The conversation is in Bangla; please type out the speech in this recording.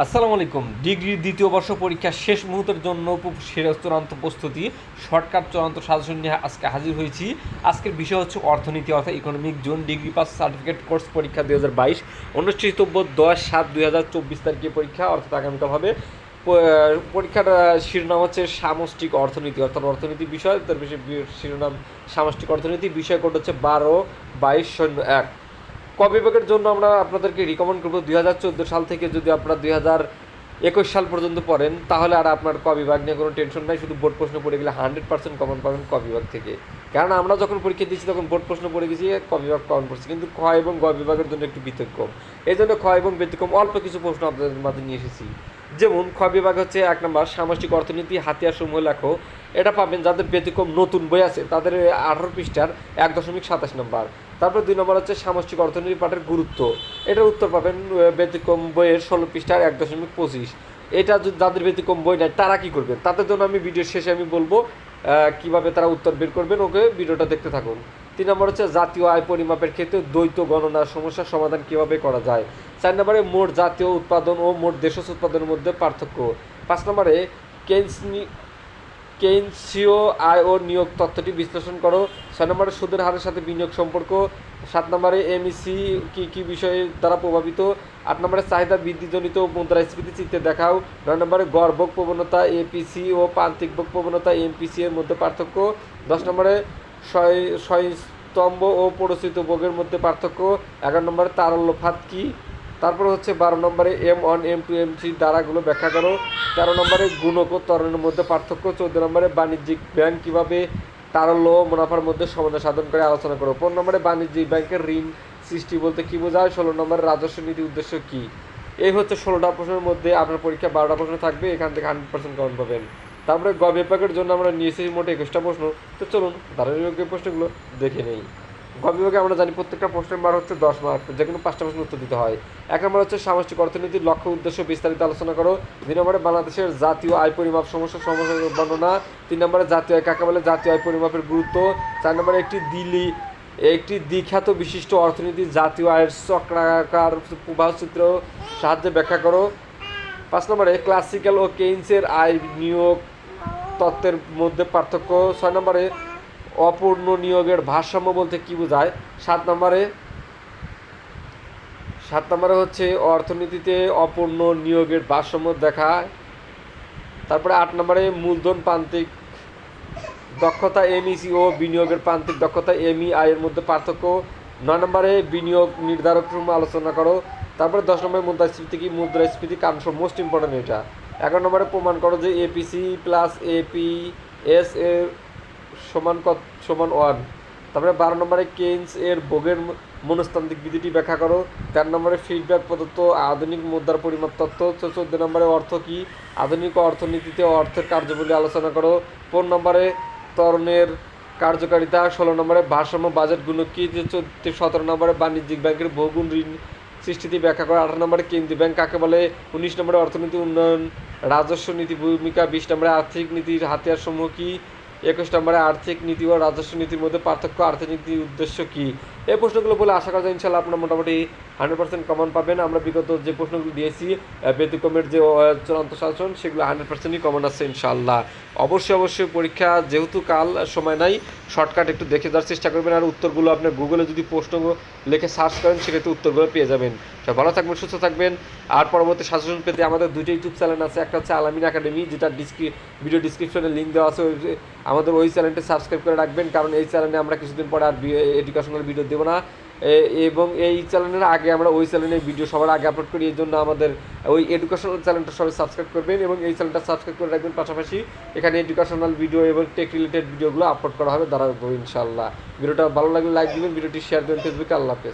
আসসালামু আলাইকুম। ডিগ্রির দ্বিতীয় বর্ষ পরীক্ষা শেষ মুহূর্তের জন্য চূড়ান্ত প্রস্তুতি, শর্টকাট চূড়ান্ত সাজেশন নিয়ে আজকে হাজির হয়েছি। আজকের বিষয় হচ্ছে অর্থনীতি অর্থাৎ economic zone degree pass certificate course পরীক্ষা দুই হাজার বাইশ। অনুষ্ঠিতব্য দশ সাত দুই হাজার চব্বিশ তারিখে পরীক্ষা, অর্থাৎ আগামীকাল হবে পরীক্ষার শিরোনাম হচ্ছে সামষ্টিক অর্থনীতি, অর্থাৎ অর্থনীতি বিষয়। তার বেশি শিরোনাম সামষ্টিক অর্থনীতি বিষয় কোড হচ্ছে বারো বাইশ শূন্য এক। ক জন্য আমরা আপনাদেরকে রিকমেন্ড করব দুই হাজার চোদ্দ সাল থেকে যদি আপনারা দুই হাজার একুশ সাল পর্যন্ত পড়েন, তাহলে আর আপনার ক বিভাগ নিয়ে কোনো টেনশন নাই, শুধু বোর্ড প্রশ্ন পড়ে গেলে হান্ড্রেড পার্সেন্ট কমন পাবেন ক বিভাগ থেকে। কারণ আমরা যখন পরীক্ষা দিয়েছি, তখন বোর্ড প্রশ্ন পড়ে গেছি, ক বিভাগ কমন পড়ছে, কিন্তু খ এবং গ বিভাগের জন্য একটু ব্যতিক্রম। এই জন্য খ এবং ব্যতিক্রম অল্প কিছু প্রশ্ন আপনাদের মাঝে নিয়ে এসেছি। যেমন, খ বিভাগ হচ্ছে এক নম্বর, সামাজিক অর্থনীতি, হাতিয়ার সমূহ লেখো, এটা পাবেন যাদের ব্যতিক্রম নতুন বই আছে, তাদের আঠারো পৃষ্ঠার এক দশমিক সাতাশ নম্বর। তারপর দুই নম্বর হচ্ছে সামষ্টিক অর্থনীতি পাঠের গুরুত্ব। এটার উত্তর পাবেন ব্যতিক্রম বইয়ের ষোলো পৃষ্ঠার এক দশমিক পঁচিশ। এটা যদি যাদের ব্যতিক্রম বই নেয় তারা কী করবেন? তাদের জন্য আমি ভিডিওর শেষে আমি বলব কীভাবে তারা উত্তর বের করবেন। ওকে ভিডিওটা দেখতে থাকুন। তিন নম্বর হচ্ছে জাতীয় আয় পরিমাপের ক্ষেত্রে দ্বৈত গণনার সমস্যার সমাধান কীভাবে করা যায়? চার নম্বরে মোট জাতীয় উৎপাদন ও মোট দেশজ উৎপাদনের মধ্যে পার্থক্য। পাঁচ নম্বরে কেন্সনি কেন্সিও আয় ও নিয়োগ তথ্যটি বিশ্লেষণ করো। ছয় নম্বরে সুদের হারের সাথে বিনিয়োগ সম্পর্ক। সাত নম্বরে এমইসি কি কি বিষয়ে দ্বারা প্রভাবিত। আট নম্বরে চাহিদা বৃদ্ধিজনিত মুদ্রাস্ফীতি চিত্রে দেখাও। নয় নম্বরে গড় ভোগ প্রবণতা এপিসি ও প্রান্তিক ভোগ প্রবণতা এমপিসি এর মধ্যে পার্থক্য। দশ নম্বরে ছয় ছয় স্তম্ভ ও পরিচিত ভোগের মধ্যে পার্থক্য। এগারো নম্বরে তারল্য ফাত কি? তারপর হচ্ছে বারো নম্বরে M one M two M three দ্বারাগুলো ব্যাখ্যা করো। তেরো নম্বরে গুণক ও ত্বরণের মধ্যে পার্থক্য, চৌদ্দ নম্বরে বাণিজ্যিক ব্যাংক কীভাবে তারল্য মুনাফার মধ্যে সমাধান সাধন করে আলোচনা করো। পনেরো নম্বরে বাণিজ্যিক ব্যাংকের ঋণ সৃষ্টি বলতে কী বোঝায়? ষোলো নম্বরে রাজস্ব নীতি উদ্দেশ্য কী? এই হচ্ছে ষোলোটা প্রশ্নের মধ্যে আপনার পরীক্ষা বারোটা প্রশ্ন থাকবে, এখান থেকে হান্ড্রেড পার্সেন্ট কমন পাবেন। তারপরে গ বিভাগের জন্য আমরা নিয়েছি মোটে একুশটা প্রশ্ন। তো চলুন, ধারাবাহিক প্রশ্নগুলো দেখে নেই। গ আমরা জানি প্রত্যেকটা প্রশ্নের বার হচ্ছে দশ মার্ক যে কোনো পাঁচটা প্রশ্ন উত্তর দিতে হয়। এক নম্বর হচ্ছে সামাজিক অর্থনীতির লক্ষ্য উদ্দেশ্য বিস্তারিত আলোচনা করো। দুই নম্বরে বাংলাদেশের জাতীয় আয় পরিমাপ সমস্যা সমস্যা বর্ণনা। তিন নম্বরে জাতীয় আয় কাকে বলে? জাতীয় আয় পরিমাপের গুরুত্ব। চার নম্বরে একটি দিল্লি, একটি দ্বিখ্যাত বিশিষ্ট অর্থনীতি জাতীয় আয়ের চক্রাকার প্রবাহচিত্র সাহায্যে ব্যাখ্যা করো। পাঁচ নম্বরে ক্লাসিক্যাল ও কেইন্সের আয় নিয়োগ তত্ত্বের মধ্যে পার্থক্য। ছয় নম্বরে অপূর্ণ নিয়োগের ভারসাম্য বলতে কি বোঝায়? সাত নম্বরে সাত নম্বরে হচ্ছে অর্থনীতিতে অপূর্ণ নিয়োগের ভারসাম্য দেখায়। তারপরে আট নম্বরে, মূলধন প্রান্তিক দক্ষতা এমইসি ও বিনিয়োগের প্রান্তিক দক্ষতা এমই আয়ের মধ্যে পার্থক্য। নয় নম্বরে, বিনিয়োগ নির্ধারক সমূহ আলোচনা করো। তারপরে দশ নম্বরে, মুদ্রাস্ফীতি কি? মুদ্রাস্ফীতি কারণ মোস্ট ইম্পর্টেন্ট এটা। এগারো নম্বরে প্রমাণ করো যে এপিসি প্লাস এপি এস এর সমান কত, সমান ওয়ান তারপরে বারো নম্বরে কেন্স এর ভোগের ম- মনস্তান্ত্রিক বিধিটি ব্যাখ্যা করো। তেরো নম্বরে ফিডব্যাক প্রদত্ত আধুনিক মুদ্রার পরিমাপ তত্ত্ব। চৌদ্দ নম্বরে অর্থ কি? আধুনিক অর্থনীতিতে অর্থের কার্যবলী আলোচনা করো। পনেরো নম্বরে তরণের কার্যকারিতা। ষোলো নম্বরে ভারসাম্য বাজেটগুলো কি? যে চোদ্দ সতেরো নম্বরে বাণিজ্যিক ব্যাংকের বহুগুণ ঋণ সৃষ্টিতে ব্যাখ্যা করে। আঠারো নম্বরে কেন্দ্রীয় ব্যাংক কাকে বলে? উনিশ নম্বরে অর্থনীতি উন্নয়ন, রাজস্ব নীতি ভূমিকা, বিশ নম্বরে আর্থিক নীতির হাতিয়ার সমূহ কি? একুশ নম্বরে আর্থিক নীতি ও রাজস্ব নীতির মধ্যে পার্থক্য, আর্থিক নীতির উদ্দেশ্য কী? এই প্রশ্নগুলো বলে আশা করা যায় ইনশাল্লাহ আপনার মোটামুটি হান্ড্রেড পার্সেন্ট কমন পাবেন। আমরা বিগত যে প্রশ্নগুলো দিয়েছি ব্যতিক্রমের যে চূড়ান্ত শাসন, সেগুলো হান্ড্রেড পার্সেন্টই কমন আছে ইনশাল্লাহ অবশ্যই অবশ্যই পরীক্ষা, যেহেতু কাল সময় নাই শর্টকাট একটু দেখে যাওয়ার চেষ্টা করবেন। আর উত্তরগুলো আপনার গুগলে যদি প্রশ্ন লিখে সার্চ করেন সেক্ষেত্রে উত্তরগুলো পেয়ে যাবেন। সব ভালো থাকবেন, সুস্থ থাকবেন। আর পরবর্তী শাসন পেতে আমাদের দুটো ইউটিউব চ্যানেল আছে। একটা হচ্ছে আলামিন একাডেমি যেটা ডিসক্রি ভিডিও ডিসক্রিপশনে লিঙ্ক দেওয়া আছে। আমাদের ওই চ্যানেলটি সাবস্ক্রাইব করে রাখবেন। কারণ এই চ্যানেলে আমরা কিছুদিন পরে আর এডুকেশনাল ভিডিও দেবো না। এবং এই চ্যানেলের আগে আমরা ওই চ্যানেলে ভিডিও সবার আগে আপলোড করি, এই জন্য আমাদের ওই এডুকেশনাল চ্যানেলটা সবাই সাবস্ক্রাইব করবেন এবং এই চ্যানেলটা সাবস্ক্রাইব করে রাখবেন। পাশাপাশি এখানে এডুকেশনাল ভিডিও এবং টেক রিলেটেড ভিডিওগুলো আপলোড করা হবে, দাঁড়াবো ইনশাল্লাহ ভিডিওটা ভালো লাগলে লাইক দিবেন, ভিডিওটি শেয়ার করবেন ফেসবুকে আল্লাহ হাফেজ।